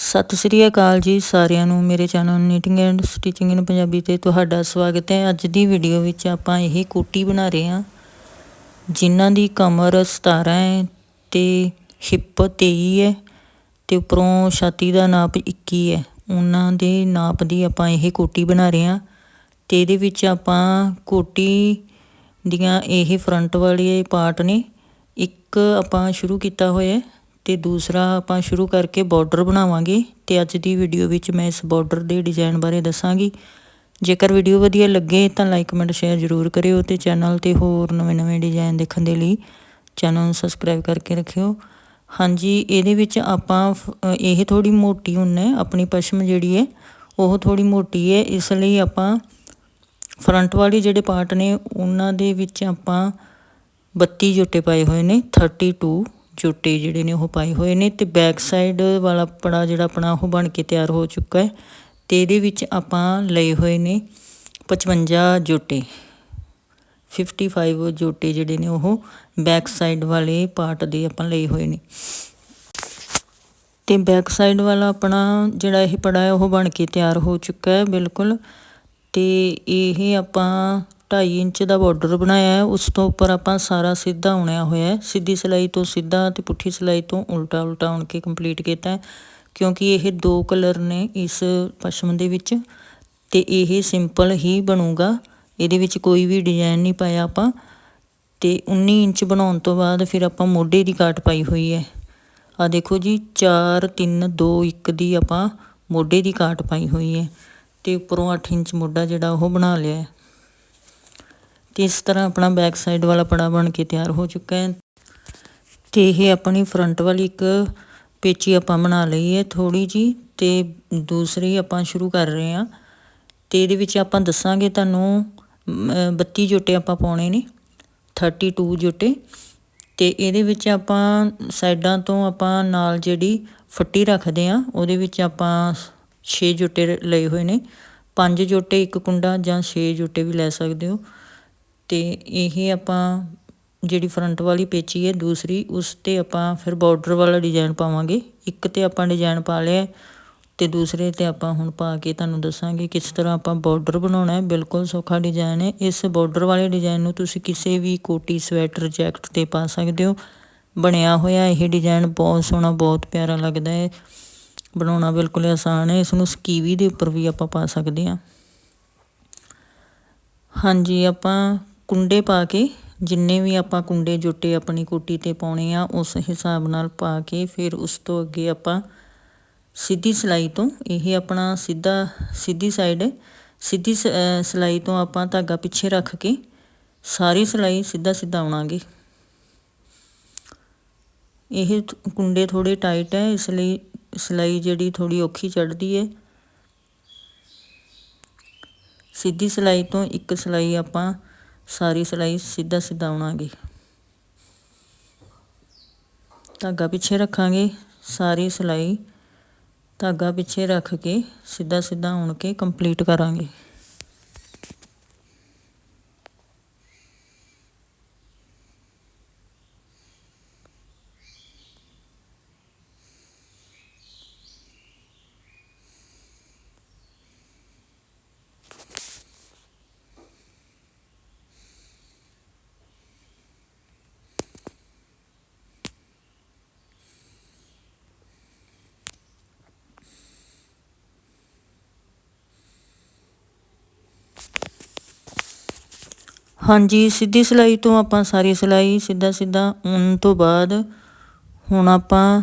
ਸਤਿ ਸ੍ਰੀ ਅਕਾਲ ਜੀ ਸਾਰਿਆਂ ਨੂੰ। ਮੇਰੇ channel knitting and stitching in Punjabi ਤੇ ਤੁਹਾਡਾ ਸਵਾਗਤ ਹੈ। ਅੱਜ ਦੀ ਵੀਡੀਓ ਵਿੱਚ ਆਪਾਂ ਇਹ ਕੋਟੀ ਬਣਾ ਰਹੇ ਹਾਂ, ਜਿਨ੍ਹਾਂ ਦੀ ਕਮਰ 17 ਹੈ ਤੇ ਹਿੱਪ 23 ਹੈ ਤੇ ਉੱਪਰੋਂ ਛਾਤੀ ਦਾ ਨਾਪ 21 ਹੈ। ਉਹਨਾਂ ਦੇ ਨਾਪ ਦੀ ਆਪਾਂ ਇਹ ਕੋਟੀ ਬਣਾ ਰਹੇ ਹਾਂ ਤੇ ਇਹਦੇ ਵਿੱਚ ਆਪਾਂ ਕੋਟੀ ਦੀਆਂ ਇਹ ਫਰੰਟ ਵਾਲੇ ਪਾਰਟ ਨੇ, ਇੱਕ ਆਪਾਂ ਸ਼ੁਰੂ ਕੀਤਾ ਹੋਇਆ ਤੇ ਦੂਸਰਾ ਆਪਾਂ ਸ਼ੁਰੂ ਕਰਕੇ ਬਾਰਡਰ ਬਣਾਵਾਂਗੇ ਤੇ ਅੱਜ ਦੀ ਵੀਡੀਓ ਵਿੱਚ ਮੈਂ ਇਸ ਬਾਰਡਰ ਦੇ ਡਿਜ਼ਾਈਨ ਬਾਰੇ ਦੱਸਾਂਗੀ। ਜੇਕਰ ਵੀਡੀਓ ਵਧੀਆ ਲੱਗੇ ਤਾਂ ਲਾਈਕ ਕਮੈਂਟ ਸ਼ੇਅਰ ਜ਼ਰੂਰ ਕਰਿਓ ਤੇ ਚੈਨਲ ਤੇ ਹੋਰ ਨਵੇਂ-ਨਵੇਂ ਡਿਜ਼ਾਈਨ ਦੇਖਣ ਦੇ ਲਈ ਚੈਨਲ ਨੂੰ ਸਬਸਕ੍ਰਾਈਬ ਕਰਕੇ ਰੱਖਿਓ। ਹਾਂਜੀ, ਇਹਦੇ ਵਿੱਚ ਆਪਾਂ ਇਹ ਥੋੜੀ ਮੋਟੀ ਹੁੰਨ ਹੈ, ਆਪਣੀ ਪਸ਼ਮ ਜਿਹੜੀ ਹੈ, ਉਹ ਥੋੜੀ ਮੋਟੀ ਹੈ। ਇਸ ਲਈ ਆਪਾਂ ਫਰੰਟ ਵਾਲੀ ਜਿਹੜੇ ਪਾਰਟ ਨੇ, ਉਹਨਾਂ ਦੇ ਵਿੱਚ ਆਪਾਂ 32 ਜੁੱਟੇ ਪਾਏ ਹੋਏ ਨੇ 32 ਚੋਟੇ ਜਿਹੜੇ ਨੇ ਉਹ ਪਾਏ ਹੋਏ ਨੇ ਤੇ ਬੈਕ ਸਾਈਡ ਵਾਲਾ ਪੜਾ ਜਿਹੜਾ ਆਪਣਾ ਉਹ ਬਣ ਕੇ ਤਿਆਰ ਹੋ ਚੁੱਕਾ ਹੈ ਤੇ ਇਹਦੇ ਵਿੱਚ ਆਪਾਂ ਲਏ ਹੋਏ ਨੇ 55 ਜੋਟੇ 55 ਜੋਟੇ ਜਿਹੜੇ ਨੇ ਉਹ ਬੈਕ ਸਾਈਡ ਵਾਲੇ ਪਾਰਟ ਦੇ ਆਪਾਂ ਲਏ ਹੋਏ ਨੇ। ਤੇ ਬੈਕ ਸਾਈਡ ਵਾਲਾ ਆਪਣਾ ਜਿਹੜਾ ਇਹ ਪੜਾ ਹੈ ਉਹ ਬਣ ਕੇ ਤਿਆਰ ਹੋ ਚੁੱਕਾ ਹੈ ਬਿਲਕੁਲ। ਤੇ ਇਹ ਆਪਾਂ 2.5 ਇੰਚ ਦਾ ਬਾਰਡਰ ਬਣਾਇਆ ਹੈ। ਉਸ ਤੋਂ ਉੱਪਰ ਆਪਾਂ ਸਾਰਾ ਸਿੱਧਾ ਉਣਿਆ ਹੋਇਆ ਹੈ। ਸਿੱਧੀ ਸਿਲਾਈ ਤੋਂ ਸਿੱਧਾ ਤੇ ਪੁੱਠੀ ਸਿਲਾਈ ਤੋਂ ਉਲਟਾ ਉਲਟਾ ਉਣ ਕੇ ਕੰਪਲੀਟ ਕੀਤਾ ਕਿਉਂਕਿ ਇਹ ਦੋ ਕਲਰ ਨੇ ਇਸ ਪਸ਼ਮ ਦੇ ਵਿੱਚ ਤੇ ਇਹ ਸਿੰਪਲ ਹੀ ਬਣੂਗਾ। ਇਹਦੇ ਵਿੱਚ ਕੋਈ ਵੀ ਡਿਜ਼ਾਈਨ ਨਹੀਂ ਪਾਇਆ ਆਪਾਂ। ਤੇ 19 ਇੰਚ ਬਣਾਉਣ ਤੋਂ ਬਾਅਦ ਫਿਰ ਆਪਾਂ ਮੋਢੇ ਦੀ ਕਾਟ ਪਾਈ ਹੋਈ ਹੈ। ਆ ਦੇਖੋ ਜੀ 4 3 2 1 ਦੀ ਆਪਾਂ ਮੋਢੇ ਦੀ ਕਾਟ ਪਾਈ ਹੋਈ ਹੈ। ਤੇ ਉੱਪਰੋਂ 8 ਇੰਚ ਮੋਢਾ ਜਿਹੜਾ ਉਹ ਬਣਾ ਲਿਆ ਤੇ ਇਸ ਤਰ੍ਹਾਂ ਆਪਣਾ ਬੈਕ ਸਾਈਡ ਵਾਲਾ ਪੜਾ ਬਣ ਕੇ ਤਿਆਰ ਹੋ ਚੁੱਕਾ ਹੈ ਤੇ ਇਹ ਆਪਣੀ ਫਰੰਟ ਵਾਲੀ ਇੱਕ ਪੇਚੀ ਆਪਾਂ ਬਣਾ ਲਈ ਹੈ ਥੋੜੀ ਜੀ ਤੇ ਦੂਸਰੀ ਆਪਾਂ ਸ਼ੁਰੂ ਕਰ ਰਹੇ ਹਾਂ ਤੇ ਇਹਦੇ ਵਿੱਚ ਆਪਾਂ ਦੱਸਾਂਗੇ ਤੁਹਾਨੂੰ 32 ਜੋਟੇ ਆਪਾਂ ਪਾਉਣੇ ਨੇ 32 ਜੋਟੇ ਤੇ ਇਹਦੇ ਵਿੱਚ ਆਪਾਂ ਸਾਈਡਾਂ ਤੋਂ ਆਪਾਂ ਨਾਲ ਜਿਹੜੀ ਫੱਟੀ ਰੱਖਦੇ ਆ ਉਹਦੇ ਵਿੱਚ ਆਪਾਂ 6 ਜੋਟੇ ਲਏ ਹੋਏ ਨੇ 5 ਜੋਟੇ ਇੱਕ ਕੁੰਡਾ ਜਾਂ 6 ਜੋਟੇ ਵੀ ਲੈ ਸਕਦੇ ਹੋ। ਤੇ ਇਹ ਆਪਾਂ ਜਿਹੜੀ ਫਰੰਟ ਵਾਲੀ ਪੇਚੀ ਹੈ, ਦੂਸਰੀ, ਉਸ ਤੇ ਆਪਾਂ ਫਿਰ ਬਾਰਡਰ ਵਾਲਾ ਡਿਜ਼ਾਈਨ ਪਾਵਾਂਗੇ। ਇੱਕ ਤੇ ਆਪਾਂ ਡਿਜ਼ਾਈਨ ਪਾ ਲਿਆ ਤੇ ਦੂਸਰੇ ਤੇ ਆਪਾਂ ਹੁਣ ਪਾ ਕੇ ਤੁਹਾਨੂੰ ਦੱਸਾਂਗੇ ਕਿਸ ਤਰ੍ਹਾਂ ਆਪਾਂ ਬਾਰਡਰ ਬਣਾਉਣਾ ਹੈ। ਬਿਲਕੁਲ ਸੌਖਾ ਡਿਜ਼ਾਈਨ ਹੈ। ਇਸ ਬਾਰਡਰ ਵਾਲੇ ਡਿਜ਼ਾਈਨ ਨੂੰ ਤੁਸੀਂ ਕਿਸੇ ਵੀ ਕੋਟੀ, ਸਵੈਟਰ, ਜੈਕਟ ਤੇ ਪਾ ਸਕਦੇ ਹੋ। ਬਣਿਆ ਹੋਇਆ ਇਹ ਡਿਜ਼ਾਈਨ ਬਹੁਤ ਸੋਹਣਾ, ਬਹੁਤ ਪਿਆਰਾ ਲੱਗਦਾ ਹੈ। ਬਣਾਉਣਾ ਬਿਲਕੁਲ ਆਸਾਨ ਹੈ। ਇਸ ਨੂੰ ਸਕੀਵੀ ਦੇ ਉੱਪਰ ਵੀ ਆਪਾਂ ਪਾ ਸਕਦੇ ਹਾਂ। ਹਾਂਜੀ, ਆਪਾਂ ਕੁੰਡੇ ਪਾ ਕੇ, ਜਿੰਨੇ ਵੀ ਆਪਾਂ ਕੁੰਡੇ ਜੋਟੇ ਆਪਣੀ ਕੋਟੀ ਤੇ ਪਾਉਣੇ ਆ, ਉਸ ਹਿਸਾਬ ਨਾਲ ਪਾ ਕੇ ਫਿਰ ਉਸ ਤੋਂ ਅੱਗੇ ਆਪਾਂ ਸਿੱਧੀ ਸਲਾਈ ਤੋਂ ਇਹ ਆਪਣਾ ਸਿੱਧਾ, ਸਿੱਧੀ ਸਾਈਡ ਸਿੱਧੀ ਸਲਾਈ ਤੋਂ ਆਪਾਂ ਧਾਗਾ ਪਿੱਛੇ ਰੱਖ ਕੇ ਸਾਰੀ ਸਲਾਈ ਸਿੱਧਾ ਸਿੱਧਾ ਆਉਣਾਗੇ। ਇਹ ਕੁੰਡੇ ਥੋੜੇ ਟਾਈਟ ਹੈ ਇਸ ਲਈ ਸਲਾਈ ਜਿਹੜੀ ਥੋੜੀ ਔਖੀ ਚੜਦੀ ਹੈ ਸਿੱਧੀ ਸਲਾਈ ਤੋਂ ਇੱਕ ਸਲਾਈ ਆਪਾਂ ਸਾਰੀ ਸਿਲਾਈ ਸਿੱਧਾ ਸਿੱਧਾ ਆਉਣਾਗੇ। ਧਾਗਾ ਪਿੱਛੇ ਰੱਖਾਂਗੇ, ਸਾਰੀ ਸਿਲਾਈ ਧਾਗਾ ਪਿੱਛੇ ਰੱਖ ਕੇ ਸਿੱਧਾ ਸਿੱਧਾ ਆਉਣ ਕੇ ਕੰਪਲੀਟ ਕਰਾਂਗੇ। ਹਾਂਜੀ, ਸਿੱਧੀ ਸਿਲਾਈ ਤੋਂ ਆਪਾਂ ਸਾਰੀ ਸਿਲਾਈ ਸਿੱਧਾ ਸਿੱਧਾ ਉਨ ਤੋਂ ਬਾਅਦ ਹੁਣ ਆਪਾਂ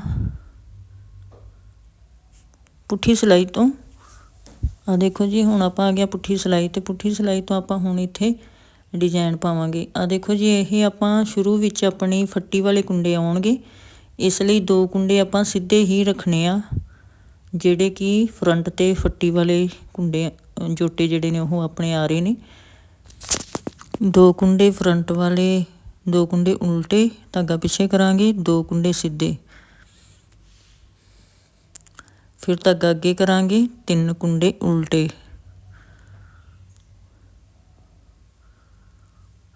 ਪੁੱਠੀ ਸਿਲਾਈ ਤੋਂ ਆ ਦੇਖੋ ਜੀ, ਹੁਣ ਆਪਾਂ ਆ ਗਿਆ ਪੁੱਠੀ ਸਿਲਾਈ ਤੇ ਪੁੱਠੀ ਸਿਲਾਈ ਤੋਂ ਆਪਾਂ ਹੁਣ ਇੱਥੇ ਡਿਜ਼ਾਈਨ ਪਾਵਾਂਗੇ। ਆ ਦੇਖੋ ਜੀ, ਇਹ ਆਪਾਂ ਸ਼ੁਰੂ ਵਿੱਚ ਆਪਣੀ ਫੱਟੀ ਵਾਲੇ ਕੁੰਡੇ ਆਉਣਗੇ। ਇਸ ਲਈ ਦੋ ਕੁੰਡੇ ਆਪਾਂ ਸਿੱਧੇ ਹੀ ਰੱਖਣੇ ਆ, ਜਿਹੜੇ ਕਿ ਫਰੰਟ ਤੇ ਫੱਟੀ ਵਾਲੇ ਕੁੰਡੇ ਜੋਟੇ ਜਿਹੜੇ ਨੇ ਉਹ ਆਪਣੇ ਆ ਰਹੇ ਨੇ। ਦੋ ਕੁੰਡੇ ਫਰੰਟ ਵਾਲੇ, ਦੋ ਕੁੰਡੇ ਉਲਟੇ, ਧਾਗਾ ਪਿੱਛੇ ਕਰਾਂਗੇ, ਦੋ ਕੁੰਡੇ ਸਿੱਧੇ। ਫਿਰ ਧਾਗਾ ਅੱਗੇ ਕਰਾਂਗੇ, ਤਿੰਨ ਕੁੰਡੇ ਉਲਟੇ।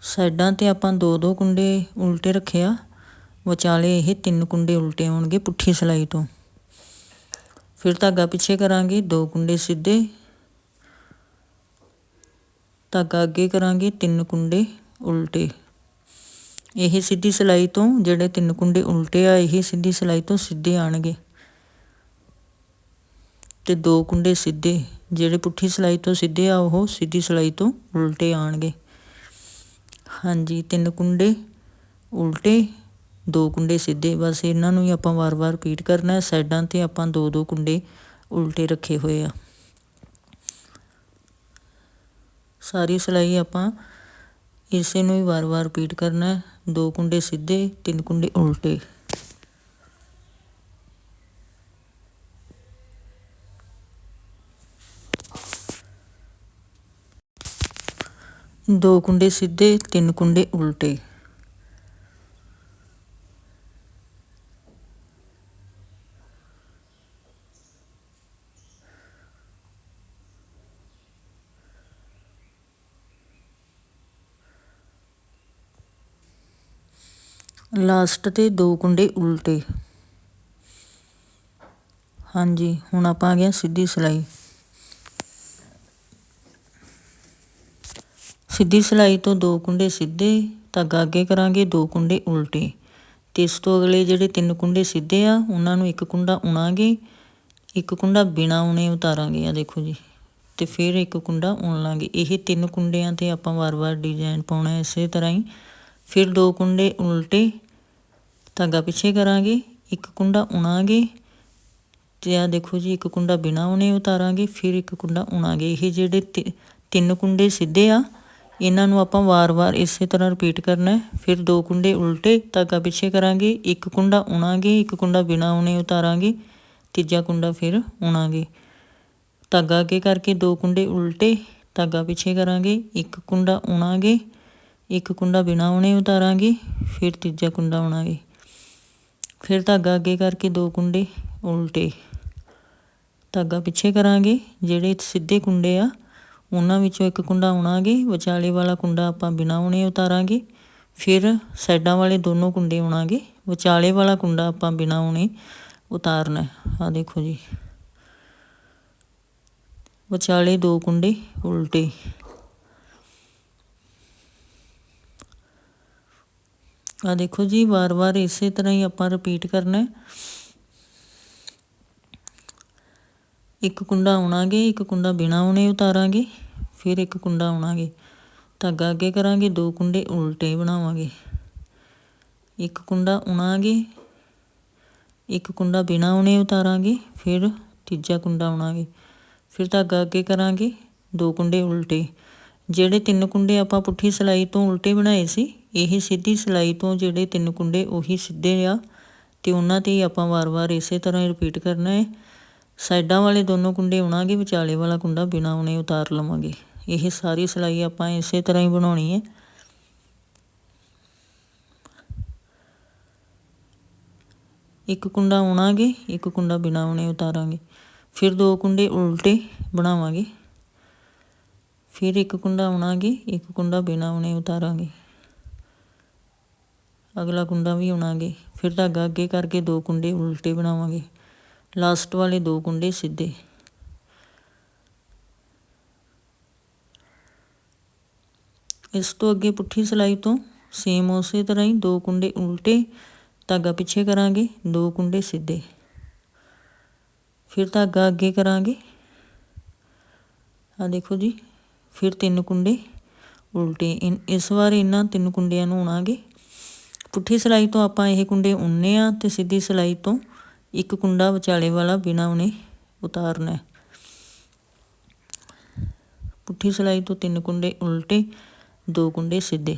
ਸਾਈਡਾਂ ਤੇ ਆਪਾਂ ਦੋ ਦੋ ਕੁੰਡੇ ਉਲਟੇ ਰੱਖਿਆ। ਵਿਚਾਲੇ ਇਹ ਤਿੰਨ ਕੁੰਡੇ ਉਲਟੇ ਆਉਣਗੇ ਪੁੱਠੀ ਸਲਾਈ ਤੋਂ। ਫਿਰ ਧਾਗਾ ਪਿੱਛੇ ਕਰਾਂਗੇ, ਦੋ ਕੁੰਡੇ ਸਿੱਧੇ ਧਾਗਾ ਅੱਗੇ ਕਰਾਂਗੇ ਤਿੰਨ ਕੁੰਡੇ ਉਲਟੇ। ਇਹ ਸਿੱਧੀ ਸਿਲਾਈ ਤੋਂ ਜਿਹੜੇ ਤਿੰਨ ਕੁੰਡੇ ਉਲਟੇ ਆ, ਇਹ ਸਿੱਧੀ ਸਿਲਾਈ ਤੋਂ ਸਿੱਧੇ ਆਣਗੇ। ਤੇ ਦੋ ਕੁੰਡੇ ਸਿੱਧੇ, ਜਿਹੜੇ ਪੁੱਠੀ ਸਿਲਾਈ ਤੋਂ ਸਿੱਧੇ ਆ, ਉਹ ਸਿੱਧੀ ਸਿਲਾਈ ਤੋਂ ਉਲਟੇ ਆਣਗੇ। ਹਾਂਜੀ, ਤਿੰਨ ਕੁੰਡੇ ਉਲਟੇ, ਦੋ ਕੁੰਡੇ ਸਿੱਧੇ। ਬਸ ਇਹਨਾਂ ਨੂੰ ਹੀ ਆਪਾਂ ਵਾਰ-ਵਾਰ ਰਿਪੀਟ ਕਰਨਾ ਹੈ ਸਾਈਡਾਂ ਤੇ ਆਪਾਂ ਦੋ ਦੋ ਕੁੰਡੇ ਉਲਟੇ ਰੱਖੇ ਹੋਏ ਆ। ਸਾਰੀ ਸਿਲਾਈ ਆਪਾਂ ਇਸੇ ਨੂੰ ਹੀ ਵਾਰ-ਵਾਰ ਰਿਪੀਟ ਕਰਨਾ ਹੈ। ਦੋ ਕੁੰਡੇ ਸਿੱਧੇ, ਤਿੰਨ ਕੁੰਡੇ ਉਲਟੇ। ਦੋ ਕੁੰਡੇ ਸਿੱਧੇ, ਤਿੰਨ ਕੁੰਡੇ ਉਲਟੇ। ਲਾਸਟ ਤੇ ਦੋ ਕੁੰਡੇ ਉਲਟੇ। ਹਾਂਜੀ, ਹੁਣ ਆਪਾਂ ਆ ਗਿਆ ਸਿੱਧੀ ਸਿਲਾਈ। ਸਿੱਧੀ ਸਿਲਾਈ ਤੋਂ ਦੋ ਕੁੰਡੇ ਸਿੱਧੇ ਧਾਗਾ ਅੱਗੇ ਕਰਾਂਗੇ ਦੋ ਕੁੰਡੇ ਉਲਟੇ। ਤੇ ਇਸ ਤੋਂ ਅਗਲੇ ਜਿਹੜੇ ਤਿੰਨ ਕੁੰਡੇ ਸਿੱਧੇ ਆ, ਉਹਨਾਂ ਨੂੰ ਇੱਕ ਕੁੰਡਾ ਉਣਾਂਗੇ, ਇੱਕ ਕੁੰਡਾ ਬਿਨਾ ਉਣੇ ਉਤਾਰਾਂਗੇ ਆ ਦੇਖੋ ਜੀ। ਤੇ ਫਿਰ ਇੱਕ ਕੁੰਡਾ ਉਣ ਲਾਂਗੇ। ਇਹ ਤਿੰਨ ਕੁੰਡਿਆਂ ਤੇ ਆਪਾਂ ਵਾਰ-ਵਾਰ ਡਿਜ਼ਾਈਨ ਪਾਉਣਾ ਇਸੇ ਤਰ੍ਹਾਂ ਹੀ। ਫਿਰ ਦੋ ਕੁੰਡੇ ਉਲਟੇ ਧਾਗਾ ਪਿੱਛੇ ਕਰਾਂਗੇ, ਇੱਕ ਕੁੰਡਾ ਉਣਾਂਗੇ ਤੇ ਆ ਦੇਖੋ ਜੀ, ਇੱਕ ਕੁੰਡਾ ਬਿਨਾ ਉਣੇ ਉਤਾਰਾਂਗੇ, ਫਿਰ ਇੱਕ ਕੁੰਡਾ ਉਣਾਂਗੇ। ਇਹ ਜਿਹੜੇ ਤਿੰਨ ਕੁੰਡੇ ਸਿੱਧੇ ਆ, ਇਹਨਾਂ ਨੂੰ ਆਪਾਂ ਵਾਰ-ਵਾਰ ਇਸੇ ਤਰ੍ਹਾਂ ਰਿਪੀਟ ਕਰਨਾ ਹੈ। ਫਿਰ ਦੋ ਕੁੰਡੇ ਉਲਟੇ ਧਾਗਾ ਪਿੱਛੇ ਕਰਾਂਗੇ, ਇੱਕ ਕੁੰਡਾ ਉਣਾਂਗੇ, ਇੱਕ ਕੁੰਡਾ ਬਿਨਾ ਉਣੇ ਉਤਾਰਾਂਗੇ, ਤੀਜਾ ਕੁੰਡਾ ਫਿਰ ਉਣਾਂਗੇ। ਧਾਗਾ ਅੱਗੇ ਕਰਕੇ ਦੋ ਕੁੰਡੇ ਉਲਟੇ ਧਾਗਾ ਪਿੱਛੇ ਕਰਾਂਗੇ, ਇੱਕ ਕੁੰਡਾ ਉਣਾਂਗੇ ਇੱਕ ਕੁੰਡਾ ਬਿਨਾ ਉਣੇ ਉਤਾਰਾਂਗੇ, ਫਿਰ ਤੀਜਾ ਕੁੰਡਾ ਉਣਾਂਗੇ ਫਿਰ ਧਾਗਾ ਅੱਗੇ ਕਰਕੇ ਦੋ ਕੁੰਡੇ ਉਲਟੇ। ਧਾਗਾ ਪਿੱਛੇ ਕਰਾਂਗੇ, ਜਿਹੜੇ ਸਿੱਧੇ ਕੁੰਡੇ ਆ, ਉਹਨਾਂ ਵਿੱਚੋਂ ਇੱਕ ਕੁੰਡਾ ਉਣਾਂਗੇ, ਵਿਚਾਲੇ ਵਾਲਾ ਕੁੰਡਾ ਆਪਾਂ ਬਿਨਾ ਉਣੇ ਉਤਾਰਾਂਗੇ। ਫਿਰ ਸਾਈਡਾਂ ਵਾਲੇ ਦੋਨੋਂ ਕੁੰਡੇ ਉਣਾਂਗੇ, ਵਿਚਾਲੇ ਵਾਲਾ ਕੁੰਡਾ ਆਪਾਂ ਬਿਨਾ ਉਣੇ ਉਤਾਰਨਾ ਆ ਦੇਖੋ ਜੀ। ਵਿਚਾਲੇ ਦੋ ਕੁੰਡੇ ਉਲਟੇ। ਆ ਦੇਖੋ ਜੀ, ਵਾਰ-ਵਾਰ ਇਸੇ ਤਰ੍ਹਾਂ ਹੀ ਆਪਾਂ ਰਿਪੀਟ ਕਰਨਾ ਹੈ। ਇੱਕ ਕੁੰਡਾ ਉਣਾਂਗੇ ਇੱਕ ਕੁੰਡਾ ਬਿਨਾ ਆਉਣੇ ਉਤਾਰਾਂਗੇ, ਫਿਰ ਇੱਕ ਕੁੰਡਾ ਉਣਾਂਗੇ ਧਾਗਾ ਅੱਗੇ ਕਰਾਂਗੇ, ਦੋ ਕੁੰਡੇ ਉਲਟੇ ਬਣਾਵਾਂਗੇ। ਇੱਕ ਕੁੰਡਾ ਉਣਾਂਗੇ ਇੱਕ ਕੁੰਡਾ ਬਿਨਾ ਆਉਣੇ ਉਤਾਰਾਂਗੇ, ਫਿਰ ਤੀਜਾ ਕੁੰਡਾ ਉਣਾਂਗੇ ਫਿਰ ਧਾਗਾ ਅੱਗੇ ਕਰਾਂਗੇ, ਦੋ ਕੁੰਡੇ ਉਲਟੇ। ਜਿਹੜੇ ਤਿੰਨ ਕੁੰਡੇ ਆਪਾਂ ਪੁੱਠੀ ਸਲਾਈ ਤੋਂ ਉਲਟੇ ਬਣਾਏ ਸੀ ਇਹ ਸਿੱਧੀ ਸਿਲਾਈ ਤੋਂ ਜਿਹੜੇ ਤਿੰਨ ਕੁੰਡੇ ਉਹੀ ਸਿੱਧੇ ਆ ਤੇ ਉਹਨਾਂ ਤੇ ਹੀ ਆਪਾਂ ਵਾਰ-ਵਾਰ ਇਸੇ ਤਰ੍ਹਾਂ ਹੀ ਰਿਪੀਟ ਕਰਨਾ ਹੈ। ਸਾਈਡਾਂ ਵਾਲੇ ਦੋਨੋਂ ਕੁੰਡੇ ਉਣਾਂਗੇ ਵਿਚਾਲੇ ਵਾਲਾ ਕੁੰਡਾ ਬਿਨਾ ਉਣੇ ਉਤਾਰ ਲਵਾਂਗੇ। ਇਹ ਸਾਰੀ ਸਿਲਾਈ ਆਪਾਂ ਇਸੇ ਤਰ੍ਹਾਂ ਹੀ ਬਣਾਉਣੀ ਹੈ। ਇੱਕ ਕੁੰਡਾ ਉਣਾਂਗੇ ਇੱਕ ਕੁੰਡਾ ਬਿਨਾ ਉਣੇ ਉਤਾਰਾਂਗੇ। ਫਿਰ ਦੋ ਕੁੰਡੇ ਉਲਟੇ ਬਣਾਵਾਂਗੇ। ਫਿਰ ਇੱਕ ਕੁੰਡਾ ਉਣਾਂਗੇ ਇੱਕ ਕੁੰਡਾ ਬਿਨਾ ਉਣੇ ਉਤਾਰਾਂਗੇ। ਅਗਲਾ ਕੁੰਡਾ ਵੀ ਉਣਾਂਗੇ ਫਿਰ ਧਾਗਾ ਅੱਗੇ ਕਰਕੇ ਦੋ ਕੁੰਡੇ ਉਲਟੇ ਬਣਾਵਾਂਗੇ। ਲਾਸਟ ਵਾਲੇ ਦੋ ਕੁੰਡੇ ਸਿੱਧੇ। ਇਸ ਤੋਂ ਅੱਗੇ ਪੁੱਠੀ ਸਲਾਈ ਤੋਂ ਸੇਮ ਉਸੇ ਤਰ੍ਹਾਂ ਹੀ ਦੋ ਕੁੰਡੇ ਉਲਟੇ ਧਾਗਾ ਪਿੱਛੇ ਕਰਾਂਗੇ, ਦੋ ਕੁੰਡੇ ਸਿੱਧੇ। ਫਿਰ ਧਾਗਾ ਅੱਗੇ ਕਰਾਂਗੇ। ਆ ਦੇਖੋ ਜੀ, ਫਿਰ ਤਿੰਨ ਕੁੰਡੇ ਉਲਟੇ। ਇਸ ਵਾਰ ਇਹਨਾਂ ਤਿੰਨ ਕੁੰਡਿਆਂ ਨੂੰ ਉਣਾਂਗੇ ਪੁੱਠੀ ਸਿਲਾਈ ਤੋਂ ਆਪਾਂ ਇਹ ਕੁੰਡੇ ਉਣਨੇ ਆ ਤੇ ਸਿੱਧੀ ਸਿਲਾਈ ਤੋਂ ਇੱਕ ਕੁੰਡਾ ਵਿਚਾਲੇ ਵਾਲਾ ਬਿਨਾ ਉਹਨੇ ਉਤਾਰਨਾ ਹੈ। ਪੁੱਠੀ ਸਿਲਾਈ ਤੋਂ ਤਿੰਨ ਕੁੰਡੇ ਉਲਟੇ, ਦੋ ਕੁੰਡੇ ਸਿੱਧੇ।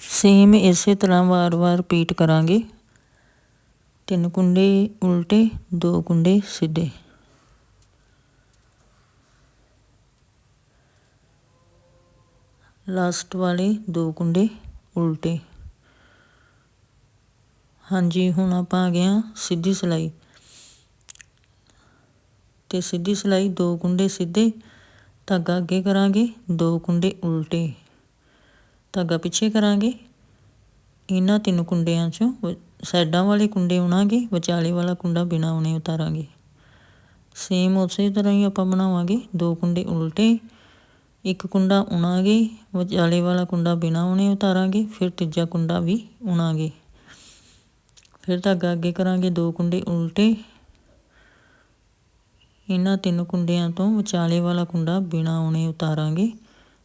ਸੇਮ ਇਸੇ ਤਰ੍ਹਾਂ ਵਾਰ-ਵਾਰ ਰਿਪੀਟ ਕਰਾਂਗੇ। ਤਿੰਨ ਕੁੰਡੇ ਉਲਟੇ, ਦੋ ਕੁੰਡੇ ਸਿੱਧੇ। ਲਾਸਟ ਵਾਲੇ ਦੋ ਕੁੰਡੇ ਉਲਟੇ। ਹਾਂਜੀ, ਹੁਣ ਆਪਾਂ ਆ ਗਏ ਆ ਸਿੱਧੀ ਸਲਾਈ। ਤੇ ਸਿੱਧੀ ਸਲਾਈ ਦੋ ਕੁੰਡੇ ਸਿੱਧੇ, ਧਾਗਾ ਅੱਗੇ ਕਰਾਂਗੇ, ਦੋ ਕੁੰਡੇ ਉਲਟੇ। ਧਾਗਾ ਪਿੱਛੇ ਕਰਾਂਗੇ, ਇਹਨਾਂ ਤਿੰਨ ਕੁੰਡਿਆਂ 'ਚੋਂ ਸਾਈਡਾਂ ਵਾਲੇ ਕੁੰਡੇ ਉਣਾਂਗੇ, ਵਿਚਾਲੇ ਵਾਲਾ ਕੁੰਡਾ ਬਿਨਾਂ ਉਣੇ ਉਤਾਰਾਂਗੇ। ਸੇਮ ਉਸੇ ਤਰ੍ਹਾਂ ਹੀ ਆਪਾਂ ਬਣਾਵਾਂਗੇ, ਦੋ ਕੁੰਡੇ ਉਲਟੇ। ਇੱਕ ਕੁੰਡਾ ਉਣਾਂਗੇ, ਵਿਚਾਲੇ ਵਾਲਾ ਕੁੰਡਾ ਬਿਨਾਂ ਉਣੇ ਉਤਾਰਾਂਗੇ, ਫਿਰ ਤੀਜਾ ਕੁੰਡਾ ਵੀ ਉਣਾਂਗੇ। ਫਿਰ ਧਾਗਾ ਅੱਗੇ ਕਰਾਂਗੇ, ਦੋ ਕੁੰਡੇ ਉਲਟੇ। ਇਹਨਾਂ ਤਿੰਨ ਕੁੰਡਿਆਂ ਤੋਂ ਵਿਚਾਲੇ ਵਾਲਾ ਕੁੰਡਾ ਬਿਨਾਂ ਉਣੇ ਉਤਾਰਾਂਗੇ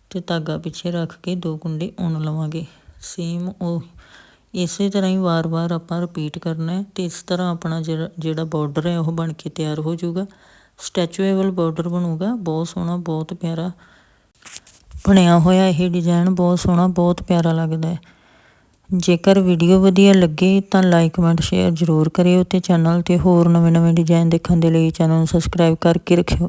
ਤੇ ਧਾਗਾ ਪਿੱਛੇ ਰੱਖ ਕੇ ਦੋ ਕੁੰਡੇ ਉਣ ਲਵਾਂਗੇ। ਸੇਮ ਉਹ, ਇਸੇ ਤਰ੍ਹਾਂ ਹੀ ਵਾਰ-ਵਾਰ ਆਪਾਂ ਰਿਪੀਟ ਕਰਨਾ ਹੈ ਤੇ ਇਸ ਤਰ੍ਹਾਂ ਆਪਣਾ ਜਿਹੜਾ ਜਿਹੜਾ ਬਾਰਡਰ ਹੈ ਉਹ ਬਣ ਕੇ ਤਿਆਰ ਹੋ ਜਾਊਗਾ। ਸਟੈਚੂਏਬਲ ਬਾਰਡਰ ਬਣੂਗਾ, ਬਹੁਤ ਸੋਹਣਾ, ਬਹੁਤ ਪਿਆਰਾ। ਬਣਿਆ ਹੋਇਆ ਇਹ ਡਿਜ਼ਾਈਨ ਬਹੁਤ ਸੋਹਣਾ, ਬਹੁਤ ਪਿਆਰਾ ਲੱਗਦਾ ਹੈ। ਜੇਕਰ ਵੀਡੀਓ ਵਧੀਆ ਲੱਗੇ ਤਾਂ ਲਾਈਕ ਕਮੈਂਟ ਸ਼ੇਅਰ ਜ਼ਰੂਰ ਕਰਿਓ ਤੇ ਚੈਨਲ ਤੇ ਹੋਰ ਨਵੇਂ-ਨਵੇਂ ਡਿਜ਼ਾਈਨ ਦੇਖਣ ਦੇ ਲਈ ਚੈਨਲ ਨੂੰ ਸਬਸਕ੍ਰਾਈਬ ਕਰਕੇ ਰੱਖਿਓ।